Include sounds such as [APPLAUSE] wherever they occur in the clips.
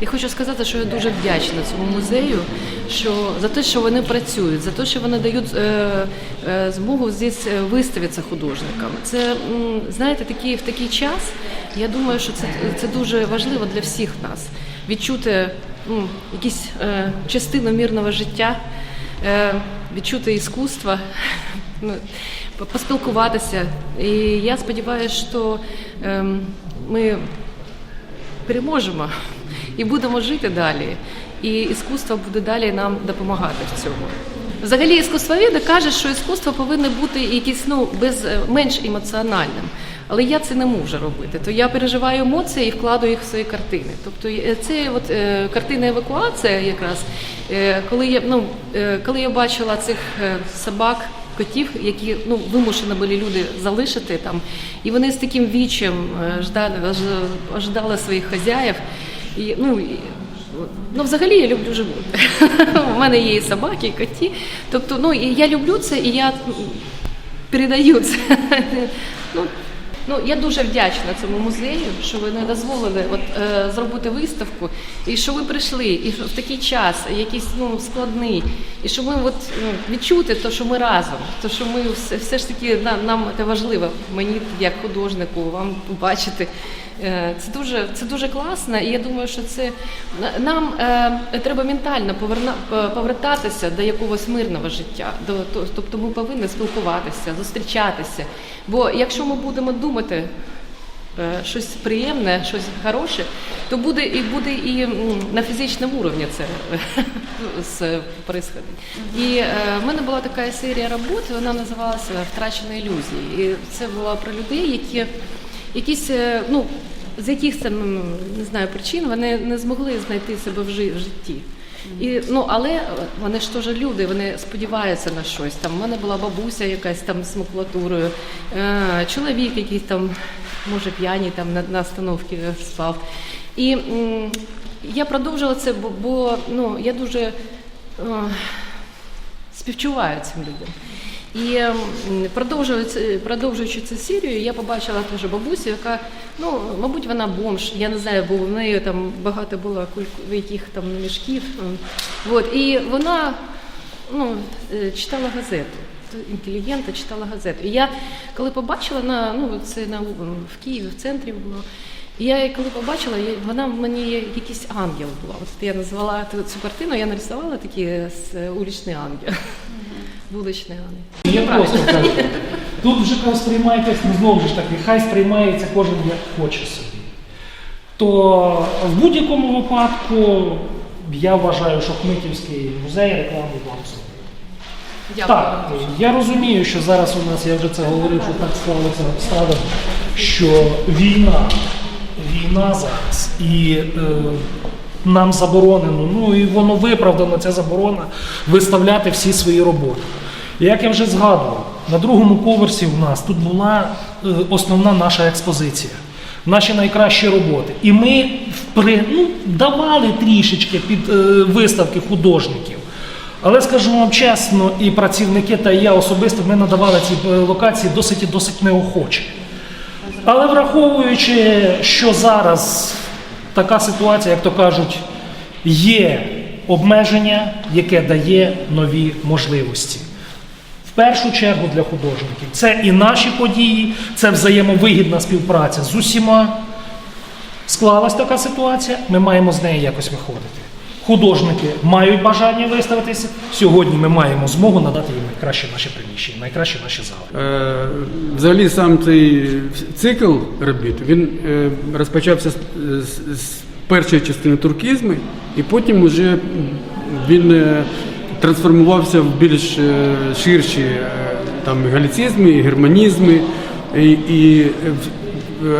Я хочу сказати, що я дуже вдячна цьому музею, що за те, що вони працюють, за те, що вони дають е, е, змогу здесь е, виставитися художникам. Це знаєте, такий в такий час. Я думаю, що це, це дуже важливо для всіх нас відчути м, якісь е, частину мирного життя, е, відчути іскусство. [LAUGHS] ну, по- поспілкуватися. І я сподіваюся, що ем, ми переможемо і будемо жити далі. І іскусство буде далі нам допомагати в цьому. Взагалі, іскусствоведи кажуть, що іскусство повинно бути якесь ну без е, менш емоціональним. Але я це не можу робити. То я переживаю емоції і вкладу їх в свої картини. Тобто е, це от е, картина евакуація, якраз е, коли я ну е, коли я бачила цих е, собак, котів, які ну вимушені були люди залишити там, і вони з таким вічем е, ждали, своїх хазяїв. І ну і, Ну, взагалі я люблю животних. [LAUGHS] У мене є і собаки, і коті. Тобто, ну і я люблю це, і я передаю це. [LAUGHS] Ну, ну я дуже вдячна цьому музею, що ви не дозволили от, е, зробити виставку, і що ви прийшли, і в такий час, якийсь ну, складний, і що ми от, ну, відчути, то, що ми разом, то, що ми все, все ж таки на- нам це важливо, мені як художнику, вам побачити. Е, Це дуже, це дуже класно, і я думаю, що це нам е, треба ментально поверна, е, повертатися до якогось мирного життя. До, тобто ми повинні спілкуватися, зустрічатися. Бо якщо ми будемо думати е, щось приємне, щось хороше, то буде і буде і на фізичному уровні це [LAUGHS] з происходить. І е, в мене була така серія робот, вона називалася Втрачені ілюзії. І це була про людей, які якісь, е, ну, з якихось там, не знаю, причин вони не змогли знайти себе в житті. І, ну, але е, вони ж теж люди, вони сподіваються на щось. Там в мене була бабуся якась там з макулатурою, е, чоловік якийсь там, може, п'яний там на, на остановці спав. І м, я продовжила це, бо, бо ну, я дуже е, співчуваю цим людям. І продовжуючи, продовжуючи цю серію, я побачила теж бабусю, яка, ну, мабуть, вона бомж, я не знаю, бо в неї там багато було яких там мішків. От, і вона ну, е, читала газету. Інтелігентна читала газету. І я коли побачила на ну це на в Києві, в центрі було. Я коли побачила, вона мені якийсь ангел була. От я назвала цю картину, я нарисувала такий е, уличний ангел. Вуличний ангел. Я просто кажу. Тут вже коли сприймаєтесь, ну знову ж таки, хай сприймається кожен як хоче собі. То в будь-якому випадку я вважаю, що Хмитівський музей рекламу вам зробив. Так, я розумію, що зараз у нас, я вже це говорив, що так склалося обставини, що війна, війна зараз, і е, нам заборонено, ну і воно виправдано, ця заборона, виставляти всі свої роботи. Як я вже згадував, на другому поверсі в нас тут була е, основна наша експозиція. Наші найкращі роботи. І ми впри, ну, давали трішечки під е, виставки художників. Але скажу вам чесно, і працівники, та і я особисто ми надавали ці е, локації досить і досить неохоче. Але враховуючи, що зараз така ситуація, як то кажуть, є обмеження, яке дає нові можливості. Першу чергу для художників. Це і наші події, це взаємовигідна співпраця з усіма. Склалась така ситуація, ми маємо з неї якось виходити. Художники мають бажання виставитися. Сьогодні ми маємо змогу надати їм найкраще наші приміщення, найкраще наші зали. Е, Взагалі сам цей цикл робіт він е, розпочався з, з, з першої частини туркізми, і потім вже він е, трансформувався в більш е, ширші е, там галіцизми, германізми і, і е,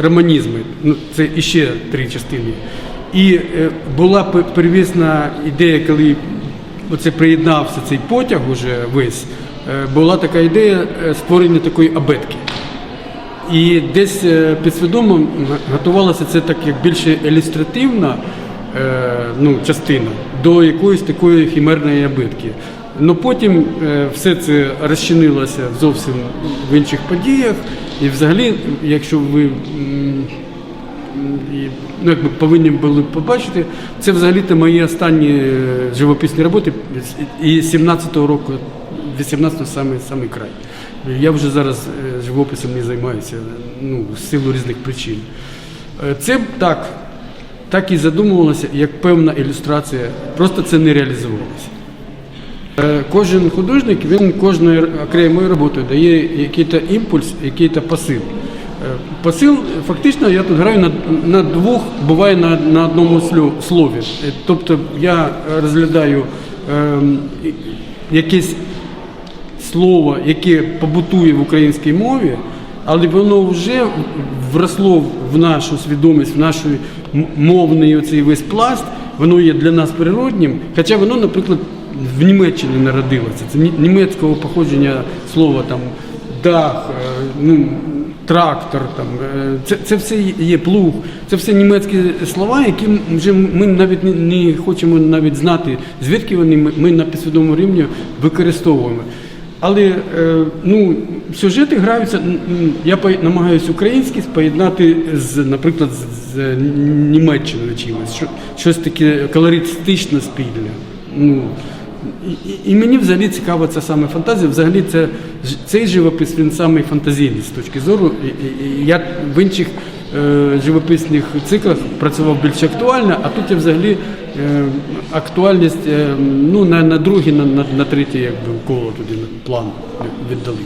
романізми. Ну, це іще три частини. І була первісна ідея, коли оце приєднався цей потяг уже весь, була така ідея створення такої абетки. І десь підсвідомо готувалося це так як більше ілюстративна ну, частина до якоїсь такої хімерної абетки. Ну потім е, все це розчинилося зовсім в інших подіях. І взагалі, якщо ви ну, якби повинні були побачити. Це взагалі-то мої останні е, живописні роботи і 17-го року, 18-го саме, саме край. Я вже зараз е, живописом не займаюся ну, з силу різних причин. Це так, так і задумувалося, як певна ілюстрація, просто це не реалізувалося. Е, Кожен художник він кожною окремою роботою дає якийсь імпульс, якийсь посил. Е, Посил, фактично, я тут граю на, на двох, буває на, на одному слові. Е, Тобто я розглядаю ем, якесь слово, яке побутує в українській мові, але воно вже вросло в нашу свідомість, в наш мовний оцей весь пласт, воно є для нас природнім, хоча воно, наприклад, в Німеччині народилося. Це німецького походження слова там дах, е, ну, трактор, там, е, це, це все є плуг, це все німецькі слова, які вже ми навіть не, хочемо навіть знати, звідки вони ми на підсвідомому рівні використовуємо. Але е, ну, сюжети граються, я намагаюся українськість поєднати з, наприклад, з, Німеччиною чимось, що, щось таке колористично спільне. Ну, і, і, мені взагалі цікава ця саме фантазія. Взагалі це, цей живопис він самий фантазійний з точки зору. Я в інших е, живописних циклах працював більш актуально, а тут я взагалі актуальність е, ну, на, на друге, на, на, на третє якби, коло туди план віддали.